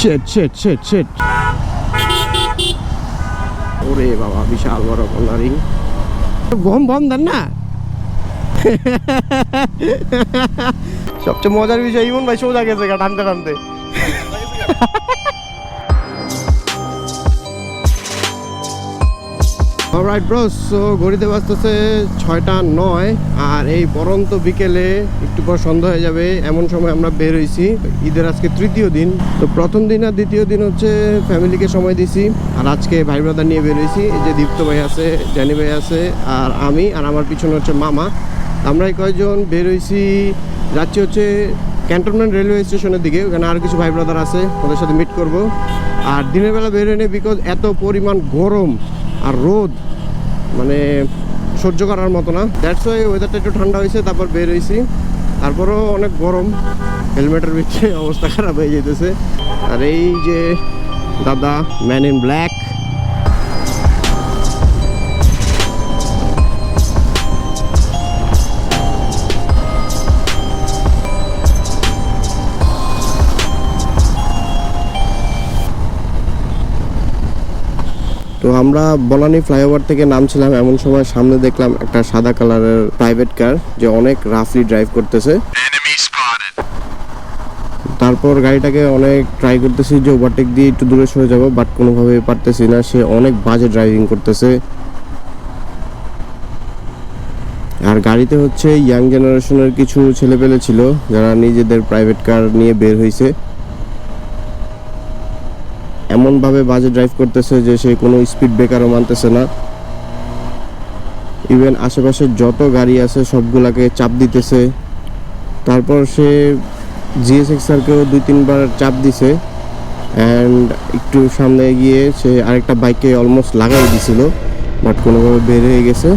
শেট শেট শেট শেট ওরে বাবা বিশাল বড় কলারিং গম বম দেন না। সবচেয়ে মজার বিষয় ইমন ভাই সোজা গেছে টানতে টানতে। অলরাইট ব্রোস সো ঘড়িতে বাজতেছে ছয়টা নয়, আর এই বরন্ত বিকেলে একটু পর সন্ধ্যা হয়ে যাবে, এমন সময় আমরা বের হয়েছি ঈদের আজকে তৃতীয় দিন, তো প্রথম দিন আর দ্বিতীয় দিন হচ্ছে ফ্যামিলিকে সময় দিছি, আর আজকে ভাই ব্রাদার নিয়ে বের হয়েছি এই যে দীপ্ত ভাই আছে ড্যানি ভাই আছে, আর আমি, আর আমার পিছনে হচ্ছে মামা। আমরা কয়েকজন বের হয়েছি যাচ্ছি হচ্ছে ক্যান্টনমেন্ট রেলওয়ে স্টেশনের দিকে, ওখানে আর কিছু ভাই ব্রাদার আছে, ওদের সাথে মিট করব। আর দিনের বেলা বের হয়ে বিকজ এত পরিমাণ গরম। আর রোদ মানে সহ্য করার মতো না। দ্যাটস ওয়াই ওয়েদারটা একটু ঠান্ডা হয়েছে, তারপর বের হয়েছি। তারপরও অনেক গরম, হেলমেটের পিছিয়ে অবস্থা খারাপ হয়ে যেতেছে আর এই যে দাদা ম্যান ইন ব্ল্যাক তো আমরা বনানী ফ্লাইওভার থেকে নামছিলাম এমন সময় সামনে দেখলাম একটা সাদা কালারের প্রাইভেট কার যে অনেক রাফলি ড্রাইভ করতেছে। তারপর গাড়িটাকে অনেক ট্রাই করতেছি যে ওভারটেক দিয়ে একটু দূরে সরে যাব বাট কোনোভাবে পারতেছি না। সে অনেক বাজে ড্রাইভিং করতেছে। আর গাড়িতে হচ্ছে ইয়াং জেনারেশনের কিছু ছেলেপেলে ছিল যারা নিজেদের প্রাইভেট কার নিয়ে বের হয়েছে এমনভাবে বাজে ড্রাইভ করতেছে যে সে কোনো স্পিড ব্রেকারও মানতেছে না। ইভেন আশেপাশে যত গাড়ি আছে, সবগুলাকে চাপ দিতেছে। তারপর সে জিএসএক্স স্যারকেও দুই, তিনবার চাপ দিছে। অ্যান্ড একটু সামনে গিয়ে সে আরেকটা বাইকে অলমোস্ট লাগাই দিছিল বাট কোনোভাবে বের হয়ে গেছে।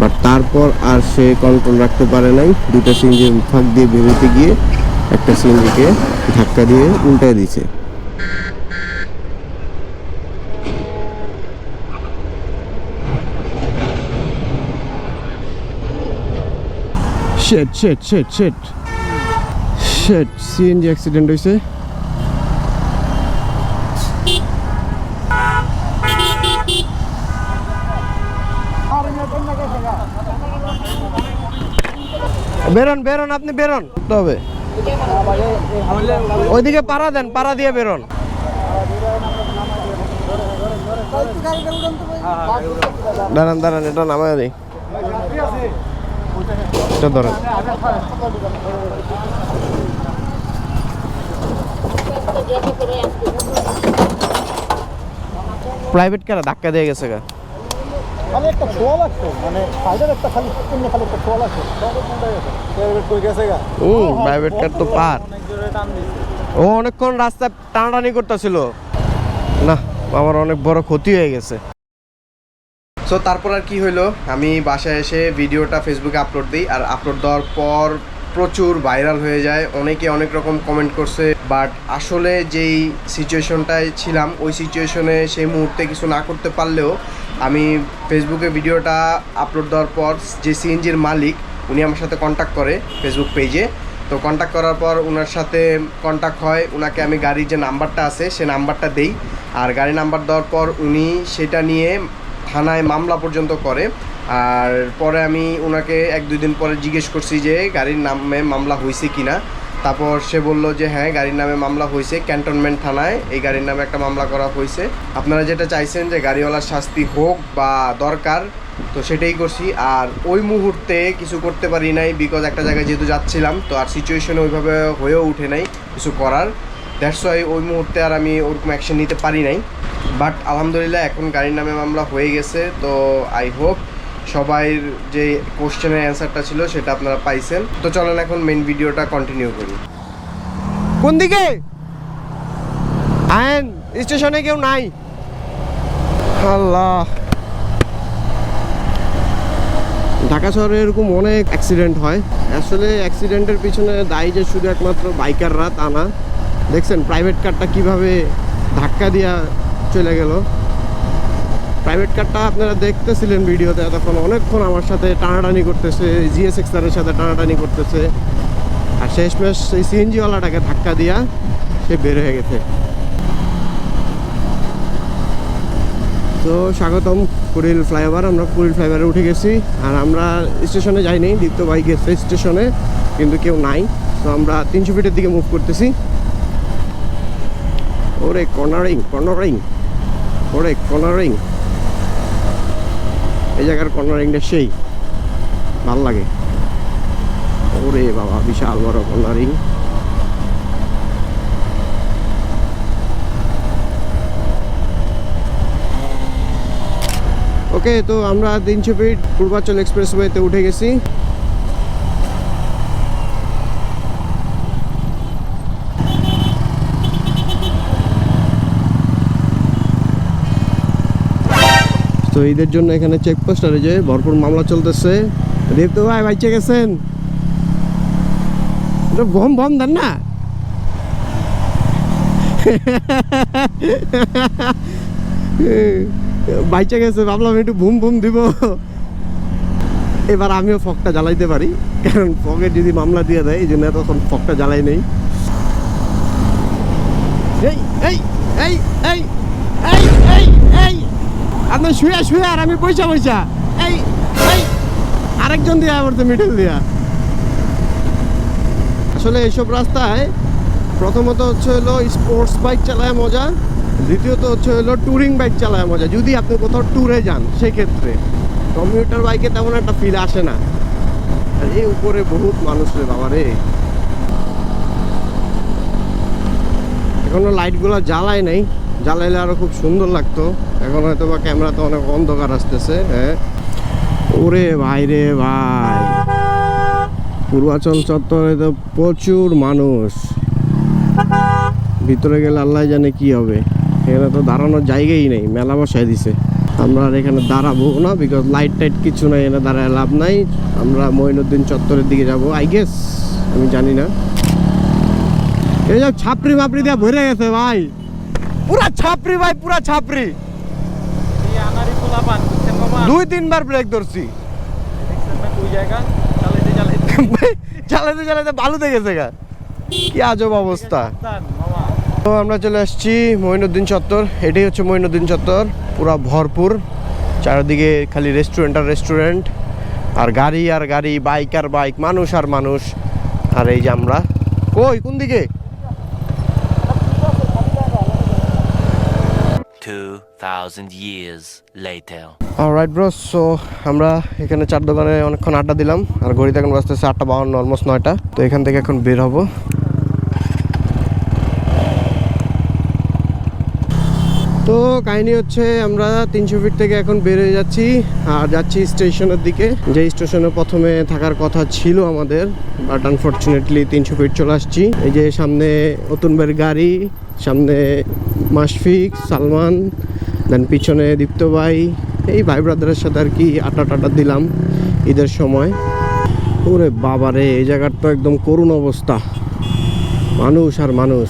বাট তারপর আর সে কন্ট্রোল রাখতে পারে নাই। দুটো সিএনজির ফাঁক দিয়ে বেরোতে গিয়ে একটা সিএনজিকে ধাক্কা দিয়ে উল্টায় দিছে শেট শেট শেট শেট শেট সিএনজি অ্যাক্সিডেন্ট হয়েছে বেরোন বেরোন, আপনি বেরোন। তবে। ওইদিকে পাড়া দেন, পাড়া দিয়ে বেরোন। দাঁড়ান দাঁড়ান, এটা নামায় দিই। এটা ধরেন প্রাইভেট কারে ধাক্কা দিয়ে গেছে গা। খালি একটা ছোঁয়া লাগছে মানে সাইডের একটা খালি এমনি খালি একটা ছোঁয়া লাগছে প্রাইভেট কই গেছে গা? হুম প্রাইভেট কার তো পার। ও অনেকক্ষণ রাস্তায় টানাটানি করতেছিল। না আমার অনেক বড় ক্ষতি হয়ে গেছে। সো তারপর আর কি হইল? আমি বাসায় এসে ভিডিওটা ফেসবুকে আপলোড দিই আর আপলোড দেওয়ার পর প্রচুর ভাইরাল হয়ে যায়। অনেকে অনেক রকম কমেন্ট করছে বাট আসলে যেই সিচুয়েশনটায় ছিলাম, ওই সিচুয়েশনে সেই মুহূর্তে কিছু না করতে পারলেও আমি ফেসবুকে ভিডিওটা আপলোড দেওয়ার পর যে সিএনজির মালিক, উনি আমার সাথে কন্ট্যাক্ট করে ফেসবুক পেজে তো কন্ট্যাক্ট করার পর ওনার সাথে কন্ট্যাক্ট হয় ওনাকে আমি গাড়ির যে নাম্বারটা আছে, সে নাম্বারটা দেই। আর গাড়ি নাম্বার দেওয়ার পর উনি সেটা নিয়ে থানায় মামলা পর্যন্ত করে। আর পরে আমি ওনাকে এক, দুই দিন পরে জিজ্ঞেস করছি যে, গাড়ির নামে মামলা হয়েছে কি না তারপর সে বলল যে হ্যাঁ গাড়ির নামে মামলা হয়েছে ক্যান্টনমেন্ট থানায়। এই গাড়ির নামে একটা মামলা করা হয়েছে আপনারা যেটা চাইছেন যে, গাড়িওয়ালার শাস্তি হোক বা দরকার, তো সেটাই করছি। আর ওই মুহূর্তে কিছু করতে পারি নাই বিকজ একটা জায়গায় যেহেতু যাচ্ছিলাম, তো আর সিচুয়েশন ওইভাবে হয়েও উঠে নাই কিছু করার। দ্যাটস ওয়াই ওই মুহূর্তে আর আমি ওরকম অ্যাকশন নিতে পারি নাই। বাট আলহামদুলিল্লাহ এখন গাড়ির নামে মামলা হয়ে গেছে, তো আই হোপ সবাই যে কোশ্চেনের অ্যান্সারটা ছিল সেটা আপনারা পাইছেন। তো চলেন এখন মেন ভিডিওটা কন্টিনিউ করি। কোন দিকে? আয়েন স্টেশনে কেউ নাই। আল্লাহ। ঢাকা শহরে এরকম অনেক অ্যাক্সিডেন্ট হয়। আসলে অ্যাক্সিডেন্টের পিছনে দায়ী যে শুধু একমাত্র বাইকাররা তা না। দেখছেন প্রাইভেট কারটা কীভাবে ধাক্কা দিয়া চলে গেল? প্রাইভেট কারটা আপনারা দেখতেছিলেন ভিডিওতে এতক্ষণ, অনেকক্ষণ আমার সাথে টানাটানি করতেছে জিএস এক্সারের সাথে টানাটানি করতেছে। আর শেষমেশ এই সিএনজিওয়ালাটাকে ধাক্কা দিয়া সে বের হয়ে গেছে। তো স্বাগতম কুড়িল ফ্লাইওভার, আমরা কুড়িল ফ্লাইওভারে উঠে গেছি। আর আমরা স্টেশনে যাইনি, দ্বিতীয় বাইক গেছে স্টেশনে কিন্তু কেউ নাই। তো আমরা তিনশো ফিটের দিকে মুভ করতেছি। ওরে কর্নারিং কর্নারিং, ওরে কর্নারিং। এই জায়গার কর্নারিংটা সেই, ভালো লাগে। ওরে বাবা, বিশাল বড় কর্নারিং। ওকে, তো আমরা তিনশো ফিট পূর্বাচল এক্সপ্রেসওয়েতে উঠে গেছি। তো এদের জন্য এখানে চেকপোস্ট আর যে ভরপুর মামলা চলতেছে। দীপ্ত ভাই, বাইচে গেছেন? এটা বম বম দেন না? বাইচে গেছে, ভাবলাম একটু বুম বুম দিব। এবার আমিও ফকটা জ্বালাইতে পারি, কারণ ফকে যদি মামলা দিয়ে দেয়, এই জন্য তখন ফকটা জ্বালাই নেই। এই এই এই এই আপনি শুয়ে শুয়ে আর আমি পয়সা পয়সা এই এই, আরেকজন দিয়া পড়তে মিডল দিয়া। আসলে এইসব রাস্তায় প্রথমত হচ্ছে হলো স্পোর্টস বাইক চালায় মজা, দ্বিতীয়ত হচ্ছে হলো ট্যুরিং বাইক চালায় মজা। যদি আপনি কোথাও ট্যুরে যান, সেক্ষেত্রে কমিউটার বাইকে তেমন একটা ফিল আসে না। আর এই উপরে বহুত মানুষ রে বাবা রে। এখনও লাইটগুলো জ্বালায় নাই। জ্বালাইলে আরও খুব সুন্দর লাগতো। এখন হয়তো বা ক্যামেরাতে অনেক অন্ধকার আসতেছে হ্যাঁ। ওরে ভাই রে ভাই। পূর্বাচল চত্বরে তো প্রচুর মানুষ। ভিতরে গেলে আল্লাহ জানে কি হবে। এখানে তো দাঁড়ানোর জায়গাই নেই, মেলা বসায় দিছে। আমরা আর এখানে দাঁড়াবো না বিকজ লাইট টাইট কিছু নাই এখানে দাঁড়ায় লাভ নাই। আমরা মঈনুদ্দিন চত্বরের দিকে যাব আই গেস আমি জানি না। এই যে ছাপড়ি মাপড়ি দিয়ে ভরে গেছে ভাই। পুরা ছাপরি ভাই, পুরা মামা দুই, তিনবার ব্রেক ধরছি। চালাইতে চালাইতে চালাতে চালাতে বালুতে গেছে গা। কি আজব অবস্থা। তো আমরা চলে আসছি মঈনুদ্দিন চত্বর। এটাই হচ্ছে মঈনুদ্দিন চত্বর, পুরা ভরপুর। চারিদিকে খালি রেস্টুরেন্ট আর রেস্টুরেন্ট আর গাড়ি আর গাড়ি বাইক আর বাইক মানুষ আর মানুষ। আর এই যে আমরা। কই, কোন দিকে? 2,000 years later. Right bro so আমরা এখানে চার দোকানে অনেকক্ষণ আড্ডা দিলাম আর ঘড়িতে এখন বাজতেছে আটটা বাউন্ন অলমোস্ট নয়টা। তো এখান থেকে এখন বের হব। তো কাহিনী হচ্ছে আমরা তিনশো ফিট থেকে এখন বের হয়ে যাচ্ছি আর যাচ্ছি স্টেশনের দিকে। যে স্টেশনে প্রথমে থাকার কথা ছিল আমাদের বাট আনফর্চুনেটলি তিনশো ফিট চলে আসছি। এই যে সামনে অতুনবের গাড়ি সামনে মাশফিক, সালমান দেন পিছনে দীপ্ত ভাই। এই ভাই ব্রাদারের সাথে আর কি আটা টাটা দিলাম ঈদের সময়। ওরে বাবারে এই জায়গার তো একদম করুণ অবস্থা। মানুষ আর মানুষ।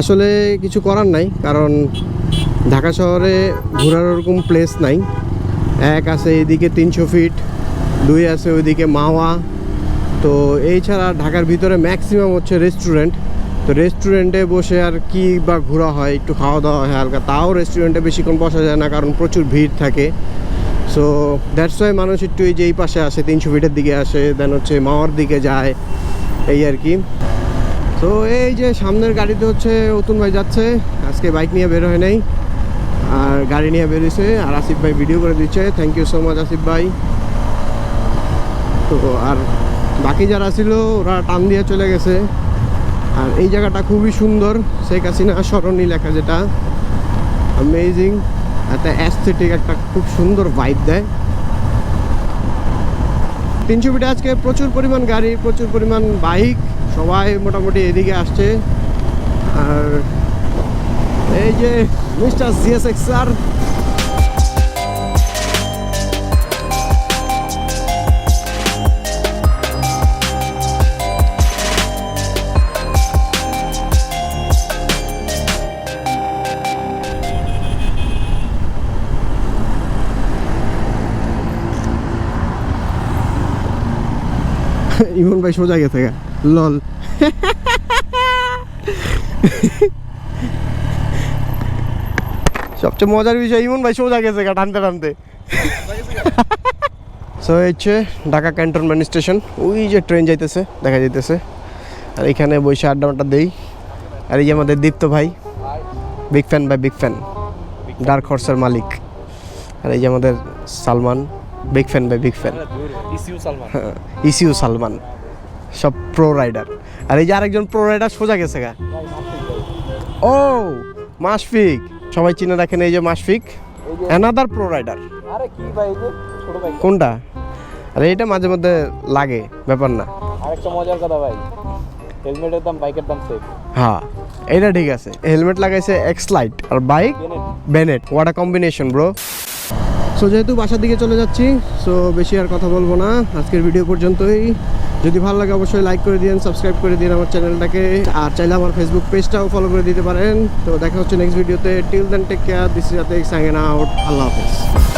আসলে কিছু করার নাই, কারণ ঢাকা শহরে ঘোরার ওরকম প্লেস নাই। এক আছে এদিকে তিনশো ফিট দুই আছে ওইদিকে মাওয়া। তো এই ছাড়া ঢাকার ভিতরে ম্যাক্সিমাম হচ্ছে রেস্টুরেন্ট তো রেস্টুরেন্টে বসে আর কি বা ঘোরা হয়, একটু খাওয়া দাওয়া হয় হালকা, তাও রেস্টুরেন্টে বেশিক্ষণ বসা যায় না কারণ প্রচুর ভিড় থাকে। সো দ্যাটস ওয়াই মানুষ একটু এই যে এই পাশে আসে, তিনশো ফিটের দিকে আসে দেন হচ্ছে মাওয়ার দিকে যায়, এই আর কি। তো এই যে সামনের গাড়িতে হচ্ছে অতুন ভাই যাচ্ছে, আজকে বাইক নিয়ে বের হয় নাই, আর গাড়ি নিয়ে বেরিয়েছে, আর আসিফ ভাই ভিডিও করে দিচ্ছে thank you so much Asif ভাই। তো, আর বাকি যারা ছিল, ওরা টান দিয়ে চলে গেছে। আর এই জায়গাটা খুবই সুন্দর। শেখ হাসিনা স্মরণী লেখা যেটা। অ্যামেজিং একটা অ্যাস্থেটিক একটা খুব সুন্দর ভাইব দেয়। তিনশো ফিটে আজকে প্রচুর পরিমাণ গাড়ি, প্রচুর পরিমাণ বাইক সবাই মোটামুটি এদিকে আসছে। আর এই যে মিস্টার সিএসএক্স আর ইমন ভাই সোজা গেছে লল। সবচেয়ে মজার বিষয়, ইমন ভাই সোজা গেছে গা টানতে টানতে। সো হচ্ছে ঢাকা ক্যান্টনমেন্ট স্টেশন, ওই যে ট্রেন যাইতেছে, দেখা যাইতেছে। আর এখানে বসে আড্ডা মাড্ডা দেই। আর এই যে আমাদের দীপ্ত ভাই big fan by big fan dark হর্সের মালিক। আর এই যে আমাদের Salman. Big fan by big fan issue Salman. সব প্রো রাইডার আর এই যে আরেকজন প্রো রাইডার সোজা গেছে গা। ও মাসফিক সবাই চিনে রাখেন এই যে মাসফিক অ্যানাদার প্রো রাইডার কোনটা? আরে এটা মাঝে মধ্যে লাগে ব্যাপার না। আরেকটা মজার কথা ভাই। হেলমেটের দাম বাইকের দাম সেম হ্যাঁ এটা ঠিক আছে। হেলমেট লাগাইছে এক্স লাইট আর bike Bennett what a combination bro so যেহেতু বাসার দিকে চলে যাচ্ছি সো বেশি আর কথা বলব না। আজকের ভিডিও পর্যন্তই। যদি ভালো লাগে, অবশ্যই লাইক করে দিন সাবস্ক্রাইব করে দিন আমার চ্যানেলটাকে আর চাইলে আমার ফেসবুক পেজটাও ফলো করে দিতে পারেন। তো দেখা হচ্ছে নেক্সট ভিডিওতে till then take care this is sign out আল্লাহ হাফেজ।